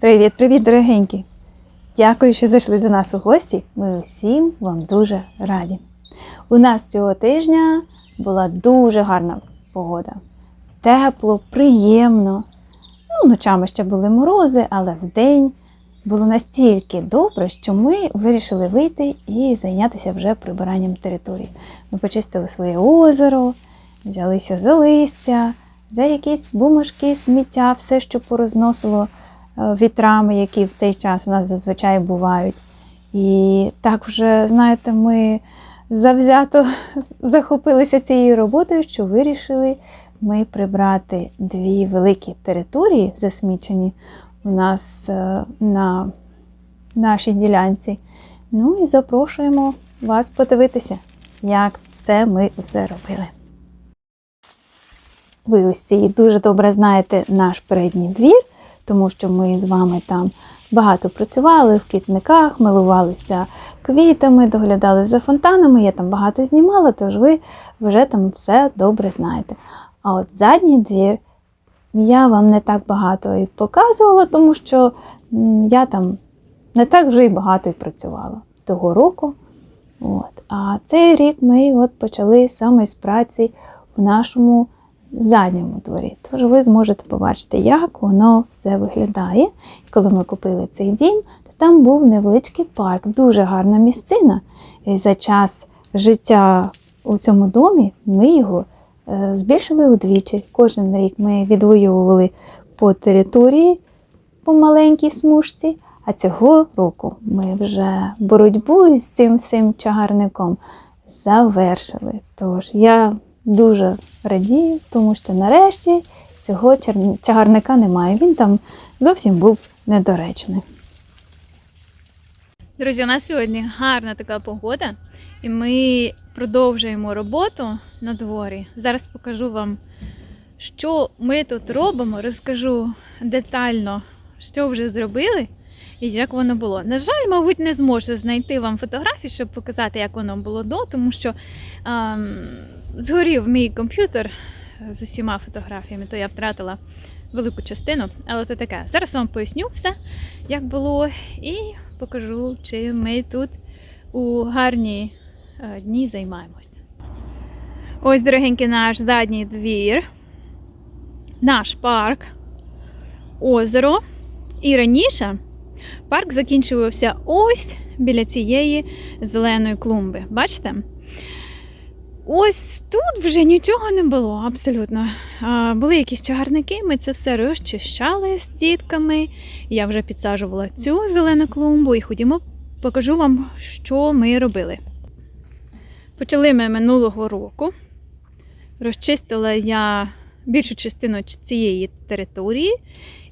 Привіт-привіт, дорогенькі! Дякую, що зайшли до нас у гості. Ми усім вам дуже раді. У нас цього тижня була дуже гарна погода. Тепло, приємно. Ну, ночами ще були морози, але вдень було настільки добре, що ми вирішили вийти і зайнятися вже прибиранням території. Ми почистили своє озеро, взялися за листя, за якісь бумажки, сміття, все, що порозносило вітрами, які в цей час у нас зазвичай бувають. І так вже, знаєте, ми завзято захопилися цією роботою, що вирішили ми прибрати дві великі території засмічені у нас е, на нашій ділянці. Ну і запрошуємо вас подивитися, як це ми все робили. Ви усі дуже добре знаєте наш передній двір, тому що ми з вами там багато працювали в квітниках, милувалися квітами, доглядали за фонтанами. Я там багато знімала, тож ви вже там все добре знаєте. А от задній двір я вам не так багато і показувала, тому що я там не так вже і багато і працювала того року. От. А цей рік ми от почали саме з праці в нашому задньому дворі. Тож ви зможете побачити, як воно все виглядає. І коли ми купили цей дім, то там був невеличкий парк, дуже гарна місцина. І за час життя у цьому домі ми його е, збільшили удвічі. Кожен рік ми відвоювали по території по маленькій смужці. А цього року ми вже боротьбу з цим всім чагарником завершили. Тож я дуже радію, тому що нарешті цього чагарника немає. Він там зовсім був недоречний. Друзі, у нас сьогодні гарна така погода, і ми продовжуємо роботу на дворі. Зараз покажу вам, що ми тут робимо, розкажу детально, що вже зробили і як воно було. На жаль, мабуть, не зможу знайти вам фотографії, щоб показати, як воно було до, тому що ем, згорів мій комп'ютер з усіма фотографіями, то я втратила велику частину, але це таке. Зараз вам поясню все, як було, і покажу, чим ми тут у гарні е, дні займаємося. Ось, дорогенький, наш задній двір, наш парк, озеро. І раніше парк закінчувався ось біля цієї зеленої клумби. Бачите? Ось тут вже нічого не було абсолютно. Були якісь чагарники, ми це все розчищали з дітками. Я вже підсаджувала цю зелену клумбу і ходімо, покажу вам, що ми робили. Почали ми минулого року. Розчистила я більшу частину цієї території.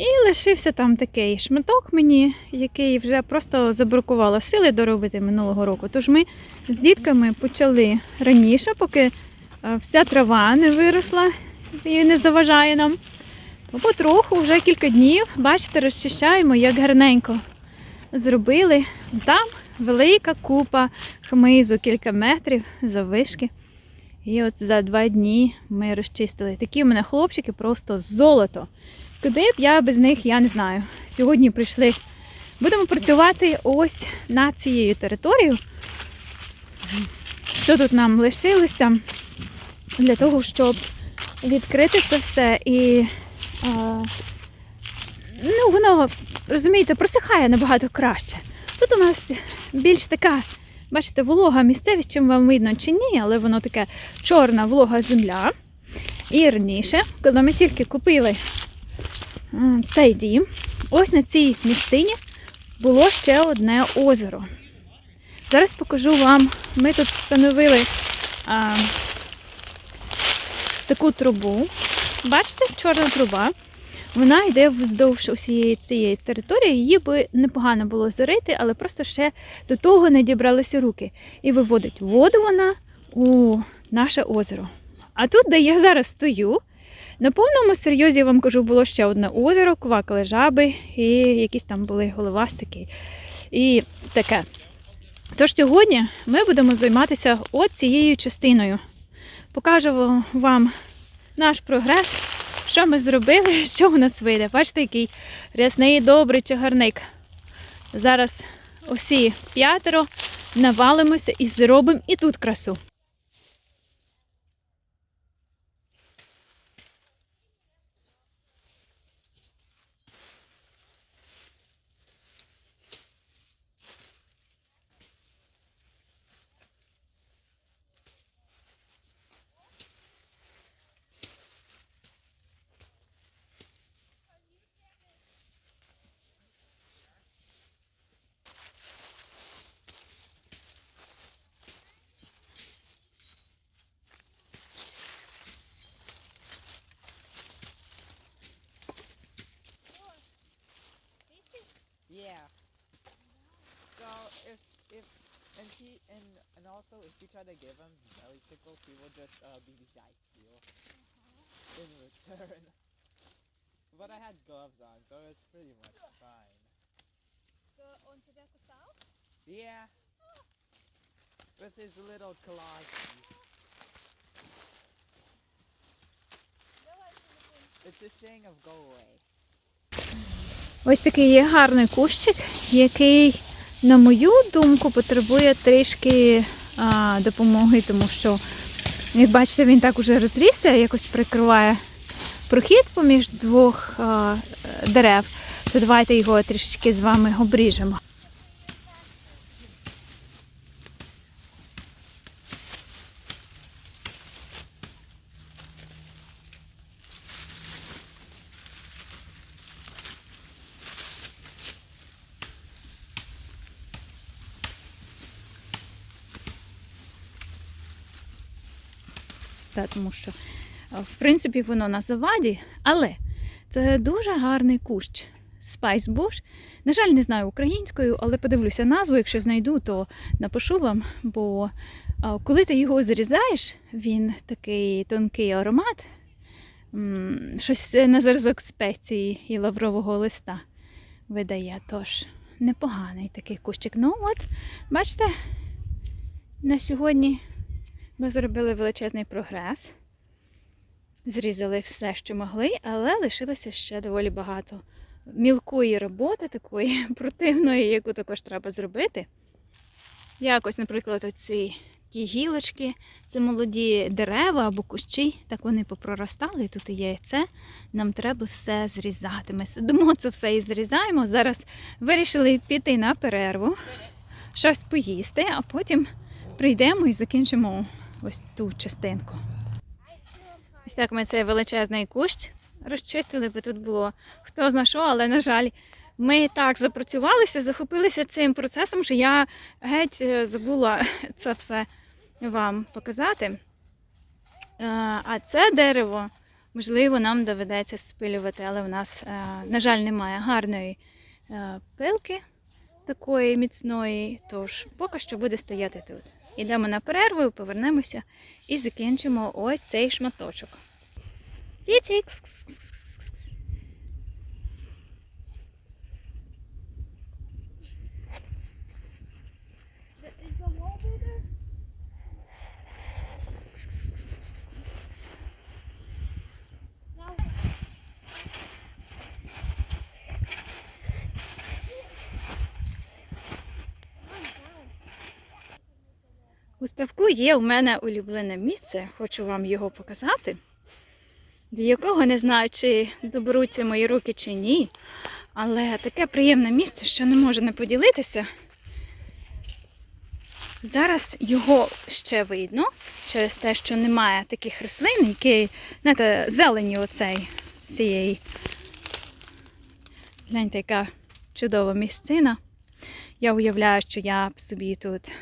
І лишився там такий шматок мені, який вже просто забракувало сили доробити минулого року. Тож ми з дітками почали раніше, поки е, вся трава не виросла і не заважає нам. То потроху вже кілька днів, бачите, розчищаємо, як гарненько зробили. Там велика купа хмизу, кілька метрів заввишки. І от за два дні ми розчистили. Такі в мене хлопчики просто золото. Куди б я без них, я не знаю. Сьогодні прийшли. Будемо працювати ось над цією територією. Що тут нам лишилося для того, щоб відкрити це все і а, ну, воно, розумієте, просихає набагато краще. Тут у нас більш така, бачите, волога місцевість, чим вам видно чи ні, але воно таке чорна волога земля. І раніше, коли ми тільки купили цей дім, ось на цій місцині було ще одне озеро. Зараз покажу вам, ми тут встановили а, таку трубу. Бачите, чорна труба. Вона йде вздовж усієї цієї території. Її би непогано було зарити, але просто ще до того не дібралися руки. І виводить воду вона у наше озеро. А тут, де я зараз стою, на повному серйозі я вам кажу, було ще одне озеро, квакали жаби, і якісь там були головастики. І таке. Тож сьогодні ми будемо займатися от цією частиною. Покажу вам наш прогрес, що ми зробили, що в нас вийде. Бачите, який рясний добрий чагарник. Зараз усі п'ятеро навалимося і зробимо і тут красу. Yeah. So if if and he and and also if you try to give him belly tickles, he will just uh, be beside you in return. but I had gloves on, so it's pretty much fine. So on to the south? Yeah. With his little claws. It's a saying of go away. Ось такий є гарний кущик, який, на мою думку, потребує трішки а, допомоги, тому що, як бачите, він так уже розрісся, якось прикриває прохід поміж двох а, дерев. То давайте його трішечки з вами обріжемо. Та, тому що, е, в принципі, воно на заваді, але це дуже гарний кущ. Spice Bush. На жаль, не знаю українською, але подивлюся назву. Якщо знайду, то напишу вам. Бо коли ти його зрізаєш, він такий тонкий аромат, щось на зразок спеції і лаврового листа видає. Тож непоганий такий кущик. Ну от, бачите, на сьогодні ми зробили величезний прогрес. Зрізали все, що могли, але лишилося ще доволі багато мілкої роботи, такої противної, яку також треба зробити. Якось, наприклад, оці такі гілочки, це молоді дерева або кущі, так вони попроростали, і тут є це. Нам треба все зрізати. Ми сидимо, це все і зрізаємо. Зараз вирішили піти на перерву, щось поїсти, а потім прийдемо і закінчимо ось ту частинку. Ось так ми цей величезний кущ розчистили, бо тут було хто зна що, але, на жаль, ми так запрацювалися, захопилися цим процесом, що я геть е, забула це все вам показати. Е, А це дерево, можливо, нам доведеться спилювати, але в нас, е, на жаль, немає гарної пилки такої міцної, тож поки що буде стояти тут. Йдемо на перерву, повернемося і закінчимо ось цей шматочок. Кітік. У ставку є у мене улюблене місце, хочу вам його показати, до якого не знаю, чи доберуться мої руки чи ні. Але таке приємне місце, що не можу не поділитися. Зараз його ще видно через те, що немає таких рослин, які, знаєте, зелені оцей цієї. Гляньте, яка чудова місцина. Я уявляю, що я б собі тут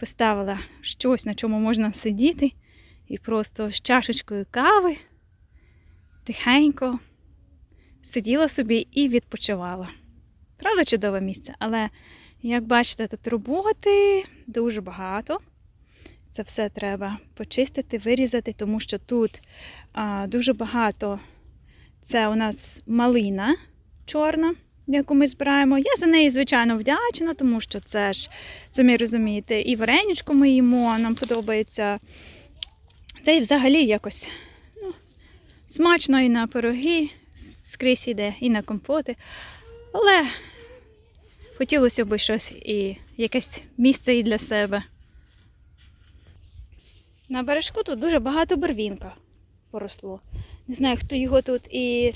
поставила щось, на чому можна сидіти, і просто з чашечкою кави тихенько сиділа собі і відпочивала. Правда, чудове місце, але, як бачите, тут роботи дуже багато. Це все треба почистити, вирізати, тому що тут а, дуже багато це у нас малина чорна, яку ми збираємо. Я за неї, звичайно, вдячна, тому що це ж, самі розумієте, і вареничко ми їмо, нам подобається. Та й взагалі якось ну, Смачно і на пироги, скрізь іде, і на компоти. Але хотілося б щось і якесь місце і для себе. На бережку тут дуже багато барвінка поросло. Не знаю, хто його тут і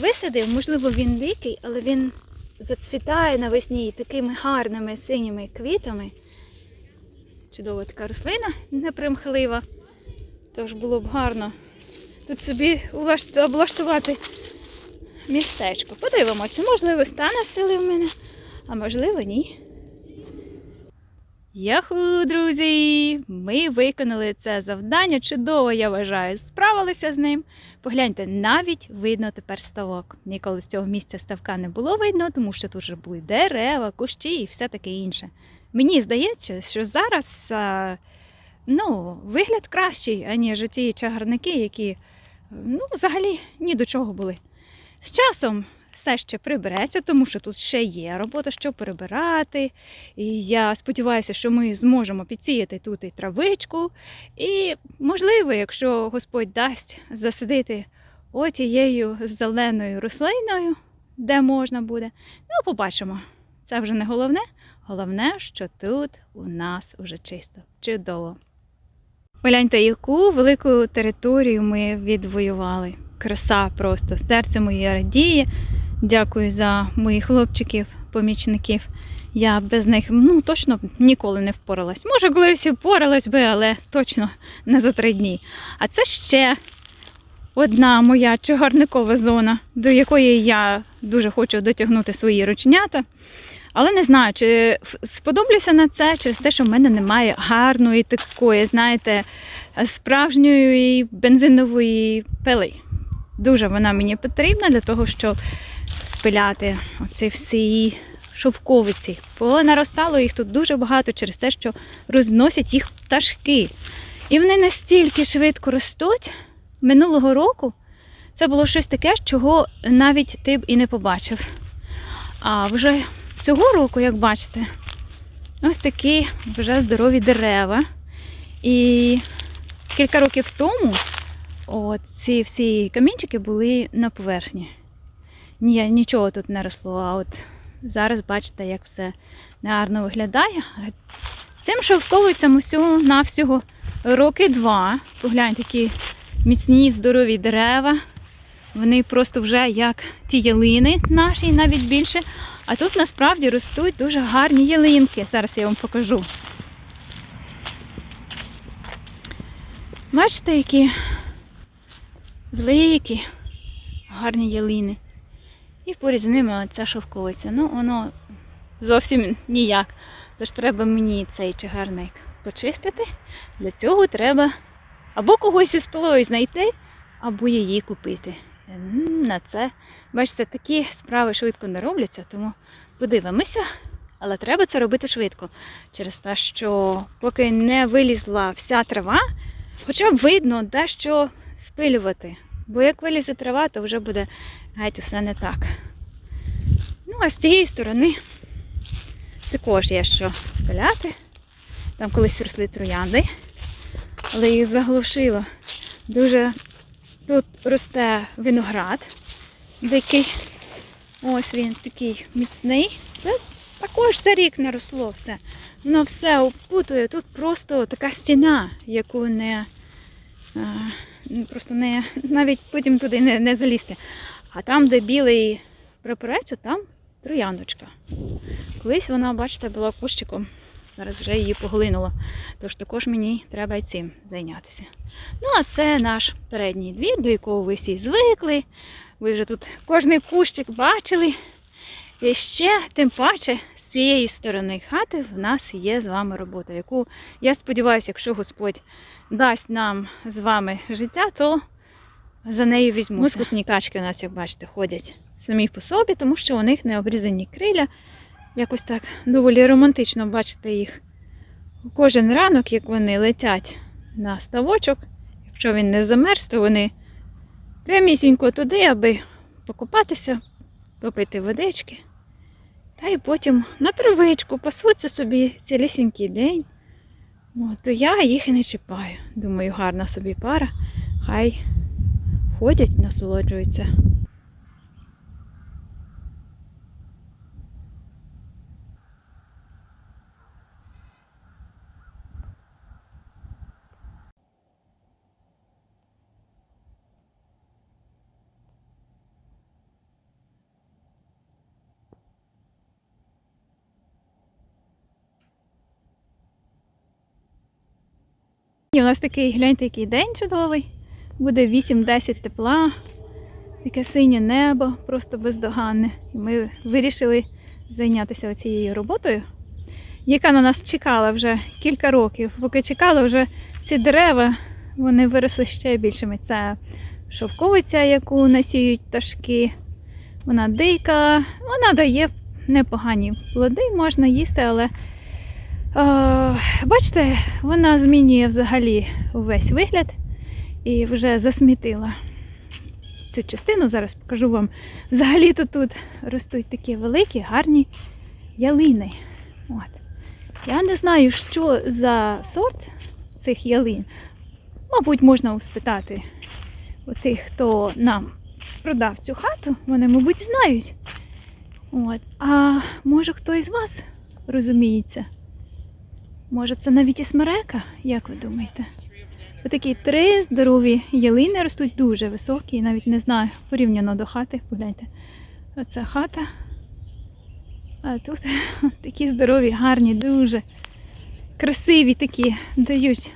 висадив, можливо, він дикий, але він зацвітає навесні такими гарними синіми квітами. Чудова така рослина непримхлива. Тож було б гарно тут собі облаштувати містечко. Подивимося, можливо, стане сили в мене, а можливо, ні. Яху, друзі! Ми виконали це завдання. Чудово, я вважаю. Справилися з ним. Погляньте, навіть видно тепер ставок. Ніколи з цього місця ставка не було видно, тому що тут вже були дерева, кущі і все таке інше. Мені здається, що зараз ну, вигляд кращий, аніж ті чагарники, які ну, взагалі ні до чого були. З часом все ще прибереться, тому що тут ще є робота, що прибирати. І я сподіваюся, що ми зможемо підсіяти тут і травичку. І, можливо, якщо Господь дасть засадити отією зеленою рослиною, де можна буде. Ну, побачимо. Це вже не головне. Головне, що тут у нас уже чисто. Чудово. Погляньте, яку велику територію ми відвоювали. Краса просто. Серце моє радіє. Дякую за моїх хлопчиків, помічників. Я без них ну, точно ніколи не впоралась. Може, колись і впоралась би, але точно не за три дні. А це ще одна моя чагарникова зона, до якої я дуже хочу дотягнути свої ручнята. Але не знаю, чи сподоблюся на це через те, що в мене немає гарної такої, знаєте, справжньої бензинової пили. Дуже вона мені потрібна для того, щоб спиляти оці всі шовковиці. Понаростало їх тут дуже багато через те, що розносять їх пташки. І вони настільки швидко ростуть. Минулого року це було щось таке, чого навіть ти б і не побачив. А вже цього року, як бачите, ось такі вже здорові дерева. І кілька років тому от ці всі камінчики були на поверхні. Ні, нічого тут не росло, а от зараз бачите, як все гарно виглядає. Цим шовковицям усього навсього роки два. Погляньте, які міцні, здорові дерева. Вони просто вже як ті ялини наші, навіть більше. А тут насправді ростуть дуже гарні ялинки. Зараз я вам покажу. Бачите, які великі, гарні ялини. І поряд з ними оця шовковиця. Ну, воно зовсім ніяк. Тож треба мені цей чагарник почистити. Для цього треба або когось із пилою знайти, або її купити. На це, бачите, такі справи швидко не робляться, тому подивимося. Але треба це робити швидко. Через те, що поки не вилізла вся трава, хоча б видно дещо спилювати. Бо як вилізе трава, то вже буде геть усе не так. Ну, а з цієї сторони також є що спиляти. Там колись росли троянди, але їх заглушило. Дуже тут росте виноград дикий. Ось він такий міцний. Це також за рік не росло все. Воно все опутує. Тут просто така стіна, яку не ну, просто не навіть потім туди не, не залізти. А там, де білий прапорець, там трояндочка. Колись вона, бачите, була кущиком. Зараз вже її поглинуло. Тож також мені треба й цим зайнятися. Ну, а це наш передній двір, до якого ви всі звикли. Ви вже тут кожний кущик бачили. І ще, тим паче, з цієї сторони хати в нас є з вами робота, яку я сподіваюся, якщо Господь дасть нам з вами життя, то за нею візьмуся. Мускусні качки у нас, як бачите, ходять самі по собі, тому що у них не обрізані криля. Якось так доволі романтично бачити їх кожен ранок, як вони летять на ставочок. Якщо він не замерз, то вони прямісінько туди, аби покупатися, попити водички. Та й потім на травичку пасуться собі цілісінький день. От, то я їх і не чіпаю. Думаю, гарна собі пара. Хай ходять, насолоджуються. І у нас такий, гляньте, який день чудовий. Буде 8-10 тепла, таке синє небо, просто бездоганне. І ми вирішили зайнятися цією роботою, яка на нас чекала вже кілька років. Поки чекала, вже ці дерева вони виросли ще більшими. Це шовковиця, яку насіють пташки. Вона дика, вона дає непогані плоди, можна їсти, але бачите, вона змінює взагалі весь вигляд і вже засмітила цю частину. Зараз покажу вам. Взагалі-то тут ростуть такі великі, гарні ялини. От. Я не знаю, що за сорт цих ялин. Мабуть, можна спитати у тих, хто нам продав цю хату, вони, мабуть, знають. От. А може хто із вас розуміється? Може, це навіть і смерека, як ви думаєте? Отакі три здорові ялини ростуть дуже високі, навіть не знаю, порівняно до хати. Погляньте. Оце хата. А тут такі здорові, гарні, дуже красиві такі дають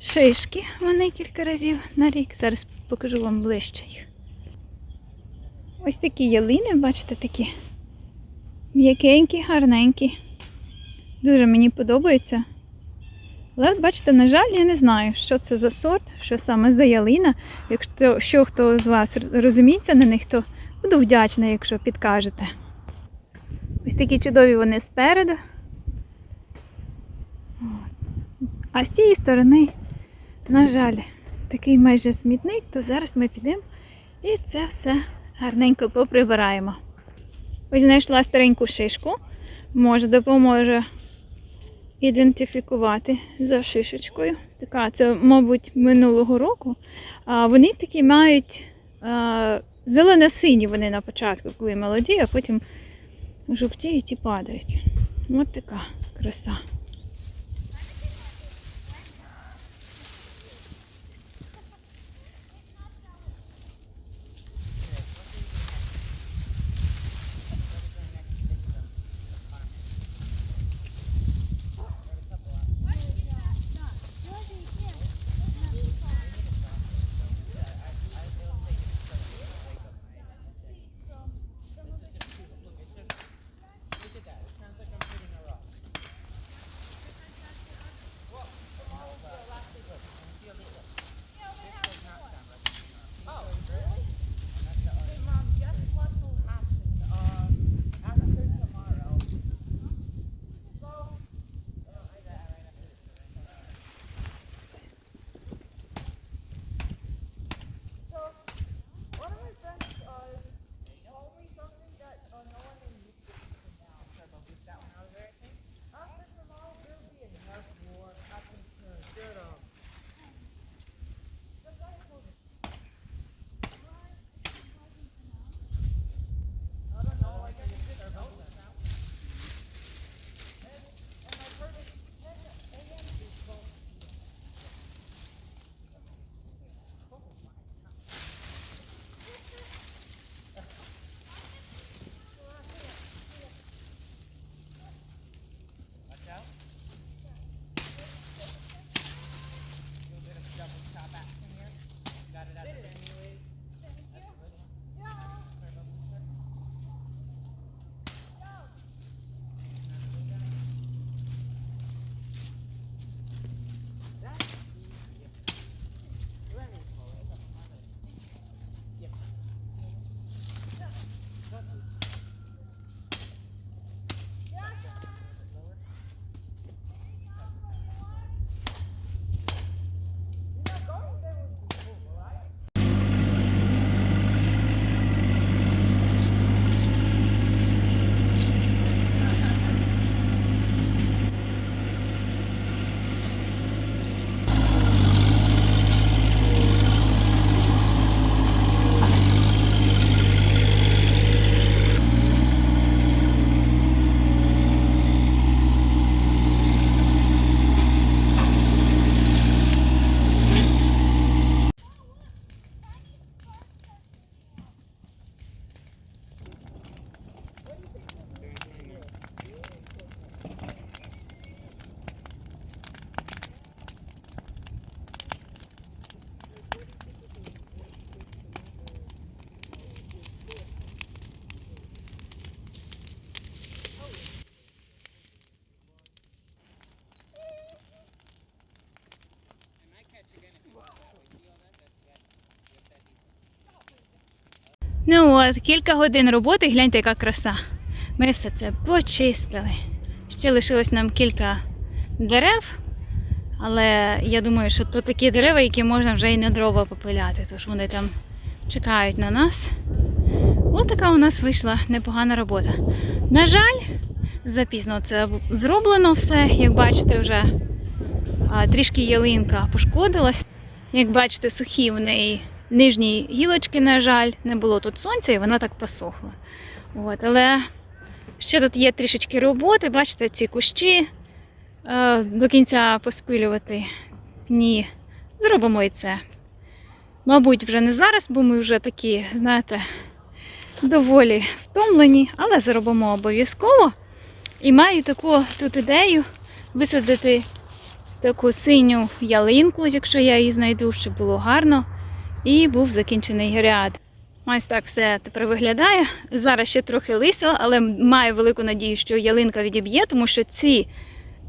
шишки вони кілька разів на рік. Зараз покажу вам ближче їх. Ось такі ялини, бачите, такі м'якенькі, гарненькі. Дуже мені подобається. Але, от бачите, на жаль, я не знаю, що це за сорт, що саме за ялина. Якщо що хто з вас розуміється на них, то буду вдячна, якщо підкажете. Ось такі чудові вони спереду. А з цієї сторони, на жаль, такий майже смітник, то зараз ми підемо і це все гарненько поприбираємо. Ось знайшла стареньку шишку. Може, допоможе ідентифікувати за шишечкою. Така, це, мабуть, минулого року. А вони такі мають зелено-сині вони на початку, коли молоді, а потім жовтіють і падають. Ось така краса. Ну от, кілька годин роботи, гляньте, яка краса. Ми все це почистили. Ще лишилось нам кілька дерев, але я думаю, що то такі дерева, які можна вже і на дрова попиляти, тож вони там чекають на нас. Ось така у нас вийшла непогана робота. На жаль, запізно це зроблено все. Як бачите, вже трішки ялинка пошкодилась. Як бачите, сухі в неї нижні гілочки, на жаль, не було тут сонця, і вона так посохла. От, але ще тут є трішечки роботи, бачите, ці кущі е, до кінця поспилювати. Ні, зробимо і це. Мабуть, вже не зараз, бо ми вже такі, знаєте, доволі втомлені, але зробимо обов'язково. І маю таку тут ідею висадити таку синю ялинку, якщо я її знайду, щоб було гарно. І був закінчений ряд. Ось так все тепер виглядає. Зараз ще трохи лисо, але маю велику надію, що ялинка відіб'є, тому що ці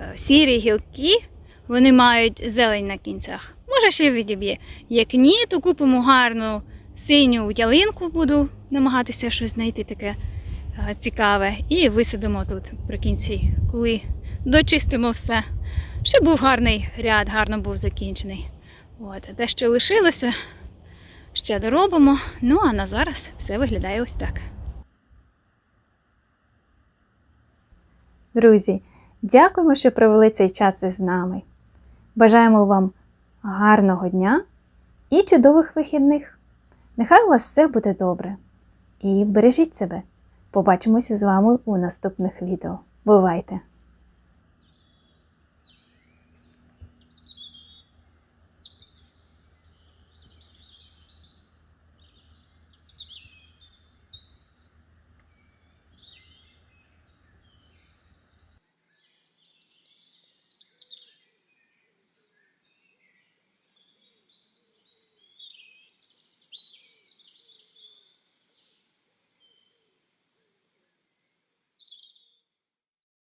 е, сірі гілки вони мають зелень на кінцях. Може, ще відіб'є. Як ні, то купимо гарну синю ялинку, буду намагатися щось знайти таке е, цікаве. І висадимо тут при кінці, коли дочистимо все. Щоб був гарний ряд, гарно був закінчений. От, те, що лишилося, ще доробимо. Ну а на зараз все виглядає ось так. Друзі, дякуємо, що провели цей час із нами. Бажаємо вам гарного дня і чудових вихідних. Нехай у вас все буде добре. І бережіть себе. Побачимося з вами у наступних відео. Бувайте!